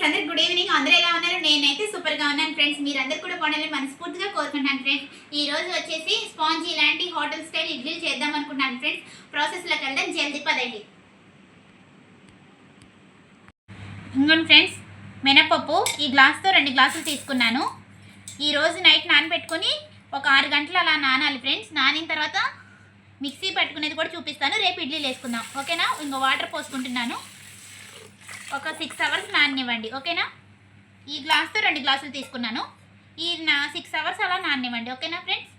Friends అందరు good evening అందరూ ఎలా ఉన్నారు? నేనైతే సూపర్గా ఉన్నాను ఫ్రెండ్స్ మీరందరూ కూడా బాగుండాలని మనస్ఫూర్తిగా కోరుకుంటున్నాను ఫ్రెండ్స్ ఈ రోజు వచ్చేసి స్పాంజ్ ఇలాంటి హోటల్ స్టైల్ ఇడ్లీలు చేద్దాం అనుకుంటున్నాను ఫ్రెండ్స్ ప్రాసెస్లోకి వెళ్దాం. జల్దీ పదండి. ఇంకోండి ఫ్రెండ్స్ మినపప్పు ఈ గ్లాస్తో రెండు గ్లాసులు తీసుకున్నాను. ఈ రోజు నైట్ నానబెట్టుకొని ఒక ఆరు గంటలు అలా నానాలి ఫ్రెండ్స్ నానిన తర్వాత మిక్సీ పెట్టుకునేది కూడా చూపిస్తాను. రేపు ఇడ్లీలు వేసుకుందాం. ఓకేనా? ఇంకో వాటర్ పోసుకుంటున్నాను. ఒక సిక్స్ అవర్స్ నాననివ్వండి ఓకేనా? ఈ గ్లాస్తో రెండు గ్లాసులు తీసుకున్నాను. ఈ నా సిక్స్ అవర్స్ అలా నాననివ్వండి ఓకేనా ఫ్రెండ్స్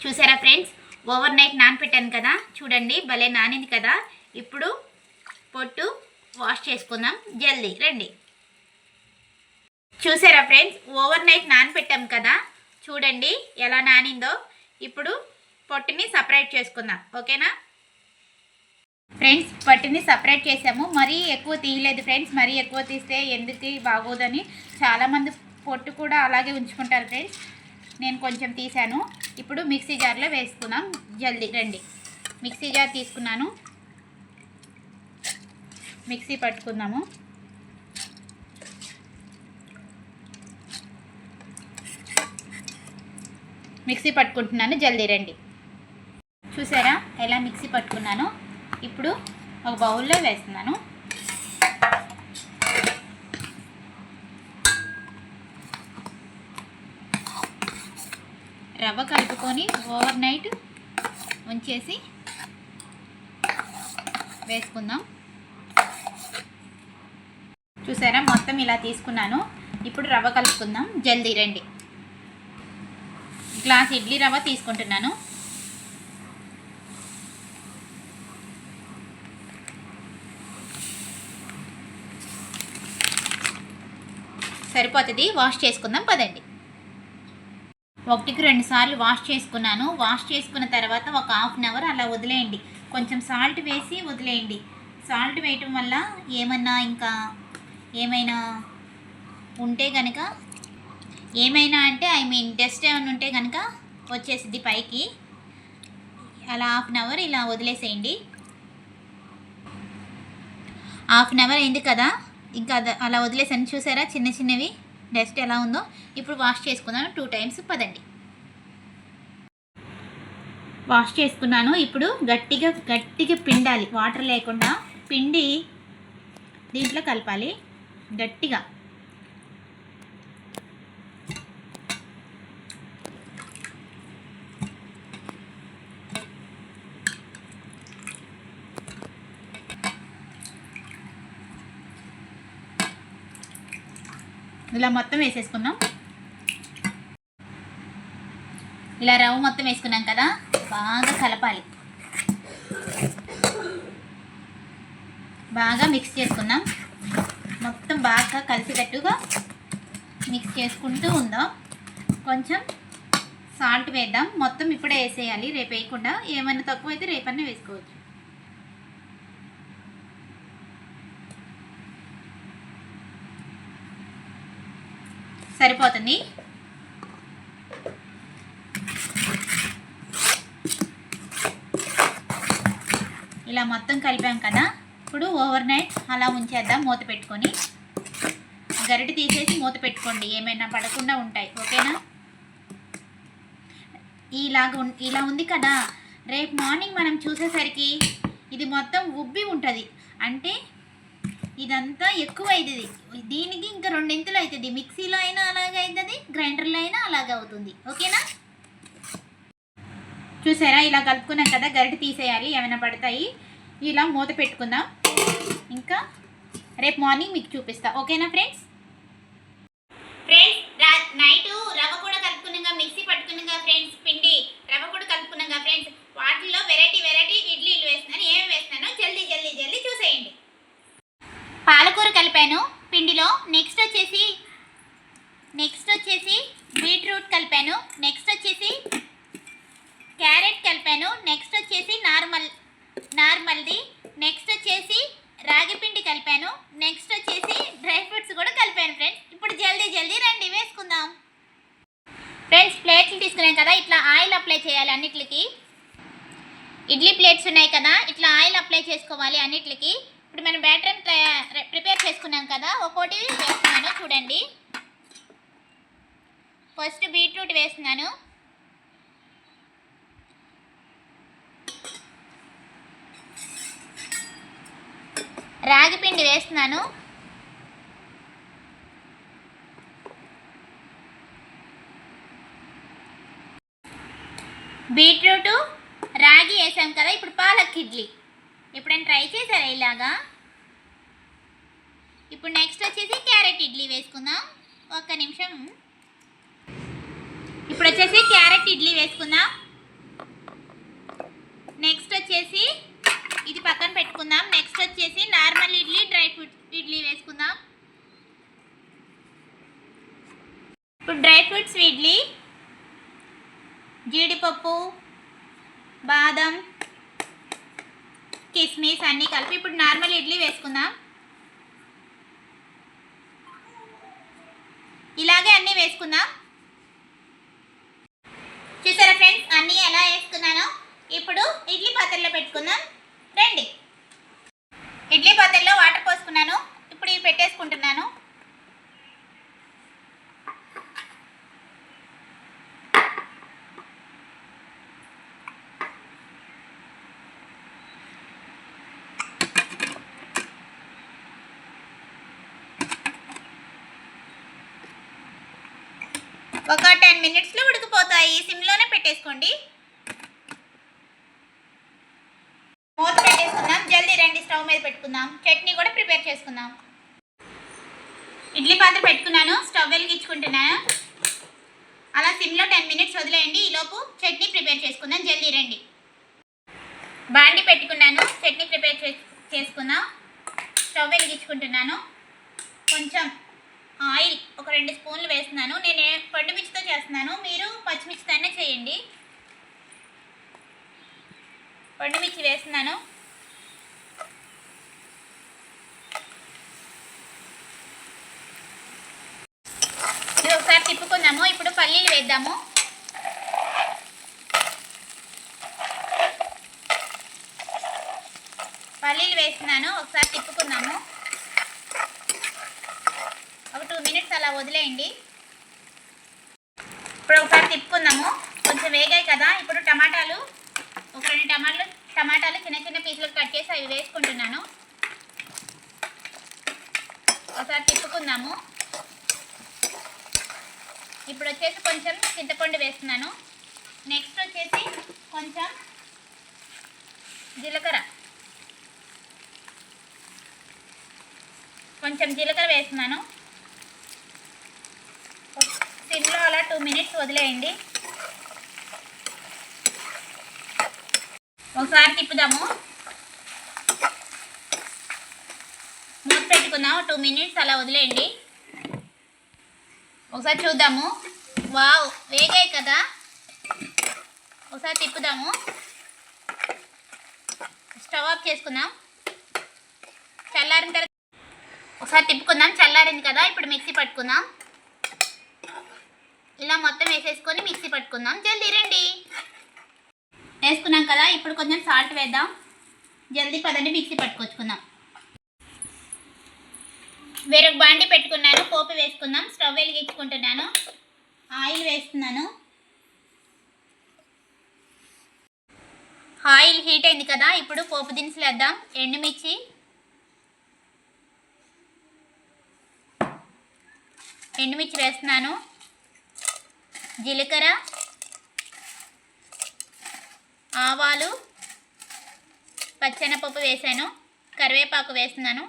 చూసారా ఫ్రెండ్స్ ఓవర్ నైట్ నానపెట్టాను కదా చూడండి భలే నానింది కదా. ఇప్పుడు పొట్టు వాష్ చేసుకుందాం జల్దీ రండి. చూసారా ఫ్రెండ్స్ ఓవర్ నైట్ నానపెట్టాం కదా చూడండి ఎలా నానిందో. ఇప్పుడు పొట్టుని సపరేట్ చేసుకుందాం ఓకేనా? ఫ్రెండ్స్ పట్టిని సపరేట్ చేసాము మరీ ఎక్కువ తీయలేదు ఫ్రెండ్స్. మరీ ఎక్కువ తీస్తే ఎందుకు బాగోదని చాలామంది పొట్టు కూడా అలాగే ఉంచుకుంటారు ఫ్రెండ్స్. నేను కొంచెం తీసాను ఇప్పుడు మిక్సీ జార్లో వేసుకుందాం. జల్దీ రండి. మిక్సీ జార్ తీసుకున్నాను. మిక్సీ పట్టుకుందాము. మిక్సీ పట్టుకుంటున్నాను. జల్దీ రండి. చూసారా? ఎలా మిక్సీ పట్టుకున్నాను? ఇప్పుడు ఒక బౌల్లో వేస్తున్నాను. రవ్వ కలుపుకొని ఓవర్ నైట్ ఉంచేసి వేసుకుందాం. చూసారా? మొత్తం ఇలా తీసుకున్నాను. ఇప్పుడు రవ్వ కలుపుకుందాం. జల్దీ రండి. గ్లాస్ ఇడ్లీ రవ్వ తీసుకుంటున్నాను. సరిపోతుంది. వాష్ చేసుకుందాం. పదండి. ఒకటికి రెండు సార్లు వాష్ చేసుకున్నాను. వాష్ చేసుకున్న తర్వాత ఒక హాఫ్ అన్ అవర్ అలా వదిలేయండి. కొంచెం సాల్ట్ వేసి వదిలేయండి. సాల్ట్ వేయటం వల్ల ఏమన్నా ఇంకా ఏమైనా ఉంటే కనుక ఏమైనా అంటే ఐ మీన్ డస్ట్ ఏమైనా ఉంటే కనుక వచ్చేసిద్ది పైకి. అలా హాఫ్ అన్ అవర్ ఇలా వదిలేసేయండి. హాఫ్ అన్ అవర్ అయింది కదా? ఇంకా అలా వదిలేసాను. చూసారా? చిన్న చిన్నవి. డస్ట్ ఎలా ఉందో. ఇప్పుడు వాష్ చేసుకున్నాను. టూ టైమ్స్ పదండి. వాష్ చేసుకున్నాను. ఇప్పుడు గట్టిగా గట్టిగా పిండాలి. వాటర్ లేకుండా పిండి దీంట్లో కలపాలి. గట్టిగా. ఇలా మొత్తం వేసేసుకుందాం. ఇలా రవ్వ మొత్తం వేసుకున్నాం కదా బాగా కలపాలి. బాగా మిక్స్ చేసుకుందాం. మొత్తం బాగా కలిసేటట్టుగా మిక్స్ చేసుకుంటూ ఉందాం. కొంచెం సాల్ట్ వేద్దాం. మొత్తం ఇప్పుడే వేసేయాలి రేపు వేయకుండా. ఏమైనా తక్కువ అయితే రేపన్నా వేసుకోవచ్చు. సరిపోతుంది. ఇలా మొత్తం కలిపాం కదా. ఇప్పుడు ఓవర్ నైట్ అలా ఉంచేద్దాం మూత పెట్టుకొని. గరిటె తీసేసి మూత పెట్టుకోండి. ఏమైనా పడకుండా ఉంటాయి. ఓకేనా? ఇలాగ ఇలా ఉంది కదా. రేపు మార్నింగ్ మనం చూసేసరికి ఇది మొత్తం ఉబ్బి ఉంటుంది. అంటే ఇదంతా ఎక్కువ అవుతుంది దీనికి ఇంకా రెండింతలు అవుతుంది మిక్సీలో అయినా అలాగే అవుతుంది గ్రైండర్లో అయినా అలాగే అవుతుంది ఓకేనా? చూసారా? ఇలా కలుపుకున్నాం కదా గరిటె తీసేయాలి. ఏమైనా పడతాయి? ఇలా మూత పెట్టుకుందాం. ఇంకా రేపు మార్నింగ్ మీకు చూపిస్తా. ఓకేనా ఫ్రెండ్స్? ఫ్రెండ్స్ నైట్ రవ్వ కూడా కలుపుకున్నాగా మిక్సీ పట్టుకున్నాగా ఫ్రెండ్స్ పిండి రవ్వ కూడా కలుపుకున్నాగా ఫ్రెండ్స్ వాటిల్లో వెరైటీ వెరైటీ ఇడ్లీలు వేస్తున్నాను ఏమేమి వేస్తున్నానో జల్దీ జల్దీ జల్దీ చూసేయండి పాలకూర కలిపాను. పిండిలో నెక్స్ట్ వచ్చేసి నెక్స్ట్ వచ్చేసి బీట్రూట్ కలిపాను. నెక్స్ట్ వచ్చేసి క్యారెట్ కలిపాను. నెక్స్ట్ వచ్చేసి నార్మల్ నార్మల్ది నెక్స్ట్ వచ్చేసి రాగి పిండి కలిపాను. నెక్స్ట్ వచ్చేసి డ్రై ఫ్రూట్స్ కూడా కలిపాను ఫ్రెండ్స్ ఇప్పుడు జల్దీ జల్దీ రండి వేసుకుందాం. ఫ్రెండ్స్ ప్లేట్లు తీసుకున్నాం కదా ఇట్లా ఆయిల్ అప్లై చేయాలి అన్నిటికి ఇడ్లీ ప్లేట్స్ ఉన్నాయి కదా ఇట్లా ఆయిల్ అప్లై చేసుకోవాలి అన్నిటికి ఇప్పుడు మనం బ్యాటర్ని ప్రిపేర్ చేసుకున్నాం కదా ఒక్కోటి వేస్తున్నాను చూడండి. ఫస్ట్ బీట్రూట్ వేస్తున్నాను. రాగి పిండి వేస్తున్నాను. బీట్రూటు రాగి వేసాం కదా ఇప్పుడు పాలక్ ఇడ్లీ. ఎప్పుడైనా ట్రై చేశారా ఇలాగా? ఇప్పుడు నెక్స్ట్ వచ్చేసి క్యారెట్ ఇడ్లీ వేసుకుందాం. ఒక్క నిమిషం. ఇప్పుడు వచ్చేసి క్యారెట్ ఇడ్లీ వేసుకుందాం. నెక్స్ట్ వచ్చేసి ఇది పక్కన పెట్టుకుందాం. నెక్స్ట్ వచ్చేసి normal idli dry fruit idli వేసుకుందాం. ఇప్పుడు డ్రై ఫ్రూట్స్ ఇడ్లీ జీడిపప్పు బాదం కిస్మిస్ అన్నీ కలిపి ఇప్పుడు నార్మల్ ఇడ్లీ వేసుకుందాం. ఇలాగే అన్నీ వేసుకుందాం. చూసారా ఫ్రెండ్స్? అన్నీ ఎలా వేసుకున్నాను? ఇప్పుడు ఇడ్లీ పాత్రలో పెట్టుకుందాం. రండి. ఇడ్లీ పాత్రలో వాటర్ పోసుకున్నాను. ఇప్పుడు ఇవి పెట్టేసుకుంటున్నాను. ఒక టెన్ మినిట్స్లో ఉడికిపోతాయి. సిమ్లోనే పెట్టేసుకోండి. మూత పెట్టేసుకుందాం. జల్దీ రండి స్టవ్ మీద పెట్టుకుందాం. చట్నీ కూడా ప్రిపేర్ చేసుకుందాం. ఇడ్లీ పాత్ర పెట్టుకున్నాను. స్టవ్ వెలిగించుకుంటున్నాను అలా సిమ్లో టెన్ మినిట్స్ వదిలేయండి. ఈలోపు చట్నీ ప్రిపేర్ చేసుకుందాం. జల్దీ రండి. బాండి పెట్టుకున్నాను. చట్నీ ప్రిపేర్ చేసుకుందాం. స్టవ్ వెలిగించుకుంటున్నాను. కొంచెం ఆయిల్ ఒక రెండు స్పూన్లు వేస్తున్నాను. నేను పండుమిర్చితో పండు మిర్చితో చేస్తున్నాను. మీరు పచ్చిమిర్చితోనే చేయండి. పండు మిర్చి వేస్తున్నాను. ఇది ఒకసారి తిప్పుకుందాము. ఇప్పుడు పల్లీలు వేద్దాము. పల్లీలు వేస్తున్నాను. ఒకసారి తిప్పుకుందాము. మినిట్స్ అలా వదిలేయండి. ఇప్పుడు ఒకసారి తిప్పుకుందాము. కొంచెం వేగాయి కదా. ఇప్పుడు టమాటాలు ఒక రెండు టమాటాలు టమాటాలు చిన్న చిన్న పీసులు కట్ చేసి అవి వేసుకుంటున్నాను. ఒకసారి తిప్పుకుందాము. ఇప్పుడు వచ్చేసి కొంచెం చింతపండు వేస్తున్నాను. నెక్స్ట్ వచ్చేసి కొంచెం జీలకర్ర. కొంచెం జీలకర్ర వేస్తున్నాను సిమ్లో అలా టూ మినిట్స్ వదిలేయండి. ఒకసారి తిప్పుదాము. మూత పెట్టుకుందాం టూ మినిట్స్ అలా వదిలేయండి. ఒకసారి చూద్దాము. వావ్ వేగాయి కదా. ఒకసారి తిప్పుదాము. స్టవ్ ఆఫ్ చేసుకుందాం. చల్లారిన తర్వాత ఒకసారి తిప్పుకుందాం. చల్లారింది కదా. ఇప్పుడు మిక్సీ పట్టుకుందాం. ఇలా మొత్తం వేసేసుకొని మిక్సీ పట్టుకుందాం. జల్దీ రండి. వేసుకున్నాం కదా ఇప్పుడు కొంచెం సాల్ట్ వేద్దాం. జల్దీ పదండి మిక్సీ పట్టుకొచ్చుకుందాం. వేరొక బాండి పెట్టుకున్నాను పోపు వేసుకుందాం. స్టవ్ వెలిగించుకుంటున్నాను. ఆయిల్ వేస్తున్నాను. ఆయిల్ హీట్ అయింది కదా ఇప్పుడు పోపు దినుసులు వేద్దాం. ఎండుమిర్చి. ఎండుమిర్చి వేస్తున్నాను. జీలకర్ర ఆవాలు పచ్చెనపప్పు వేసాను కరివేపాకు వేస్తున్నాను.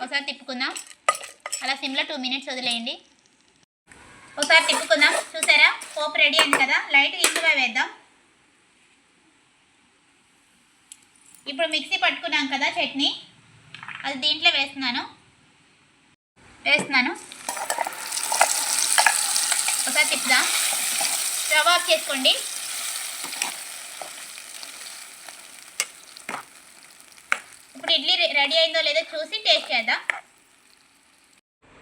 ఒకసారి తిప్పుకుందాం. అలా సిమ్లో టూ మినిట్స్ వదిలేయండి. ఒకసారి తిప్పుకుందాం. చూసారా? పోపు రెడీ అయింది కదా? లైట్ ఇంగువ వేద్దాం. ఇప్పుడు మిక్సీ పట్టుకున్నాం కదా చట్నీ. అది దీంట్లో వేస్తున్నాను. వేస్తున్నాను. ఒకసారి తిప్పుదాం స్టవ్ ఆఫ్ చేసుకోండి. ఇప్పుడు ఇడ్లీ రెడీ అయిందో లేదో చూసి టేస్ట్ చేద్దాం.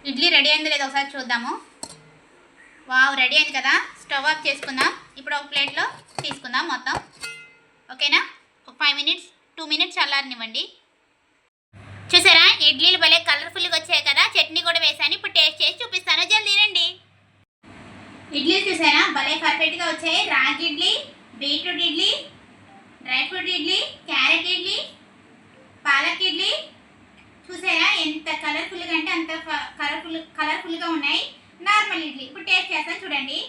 ఇడ్లీ రెడీ అయిందో లేదో ఒకసారి చూద్దాము. వావ్ రెడీ అయింది కదా. స్టవ్ ఆఫ్ చేసుకుందాం. ఇప్పుడు ఒక ప్లేట్లో తీసుకుందాం మొత్తం. ఓకేనా? ఒక ఫైవ్ మినిట్స్ టూ మినిట్స్ చల్లారనివ్వండి. చూసారా? ఇడ్లీలు భలే కలర్ఫుల్గా వచ్చాయి కదా. చట్నీ కూడా వేసాను ఇప్పుడు టేస్ట్ చేసి చూపిస్తాను. జల్దీ రండి. ఇడ్లీ చూసారా? భలే పర్ఫెక్ట్గా వచ్చాయి. Ragi idli beetroot idli dry fruit idli carrot idli palak idli. చూసారా? ఎంత కలర్ఫుల్గా అంటే అంత కలర్ఫుల్ కలర్ఫుల్గా ఉన్నాయి. నార్మల్ ఇడ్లీ. ఇప్పుడు టేస్ట్ చేస్తాను చూడండి.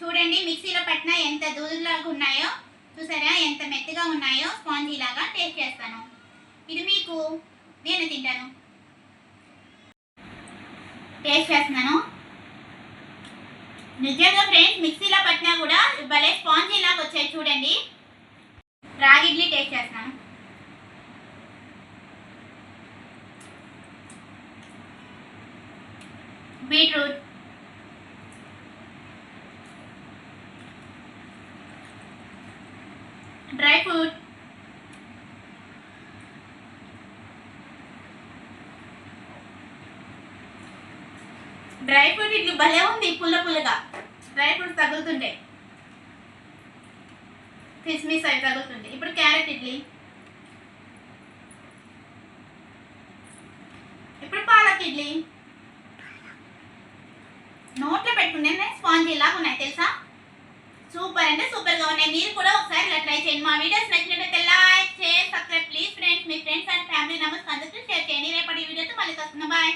చూడండి మిక్సీలో పట్టిన ఎంత దూదులాగా ఉన్నాయో. చూసారా? ఎంత మెత్తగా ఉన్నాయో. స్పాంజీ లాగా టేస్ట్ చేస్తాను. ఇది మీకు నేను తింటాను. టేస్ట్ చేస్తున్నాను. నిజంగా ఫ్రెండ్స్ మిక్సీలో పట్టినా కూడా భలే స్పాంజీ లాగా వచ్చాయి చూడండి. రాగి ఇడ్లీ టేస్ట్ చేస్తాను beetroot. Dry fruit. Dry fruit idli భలే ఉంది పుల్ల పుల్లగా. డ్రై ఫ్రూట్స్ తగులుతుండే. కిస్మిస్ అవి తగులుతుండే. ఇప్పుడు క్యారెట్ ఇడ్లీ. ఇప్పుడు పాలక్ ఇడ్లీ. నోట్లో పెట్టుకునే స్పాంజ్ లాగా ఉన్నాయి తెలుసా? సూపర్ అంటే సూపర్గా ఉన్నాయి. మీరు కూడా ఒకసారి ఇలా ట్రై చేయండి. మా వీడియోస్ నచ్చినట్లయితే లైక్ చేయండి సబ్స్క్రైబ్. ప్లీజ్ ఫ్రెండ్స్ మీ ఫ్రెండ్స్ అండ్ ఫ్యామిలీ మెంబర్స్ అందరికీ షేర్ చేయండి. రేపటి వీడియోతో మళ్ళీ వస్తున్నాం బాయ్.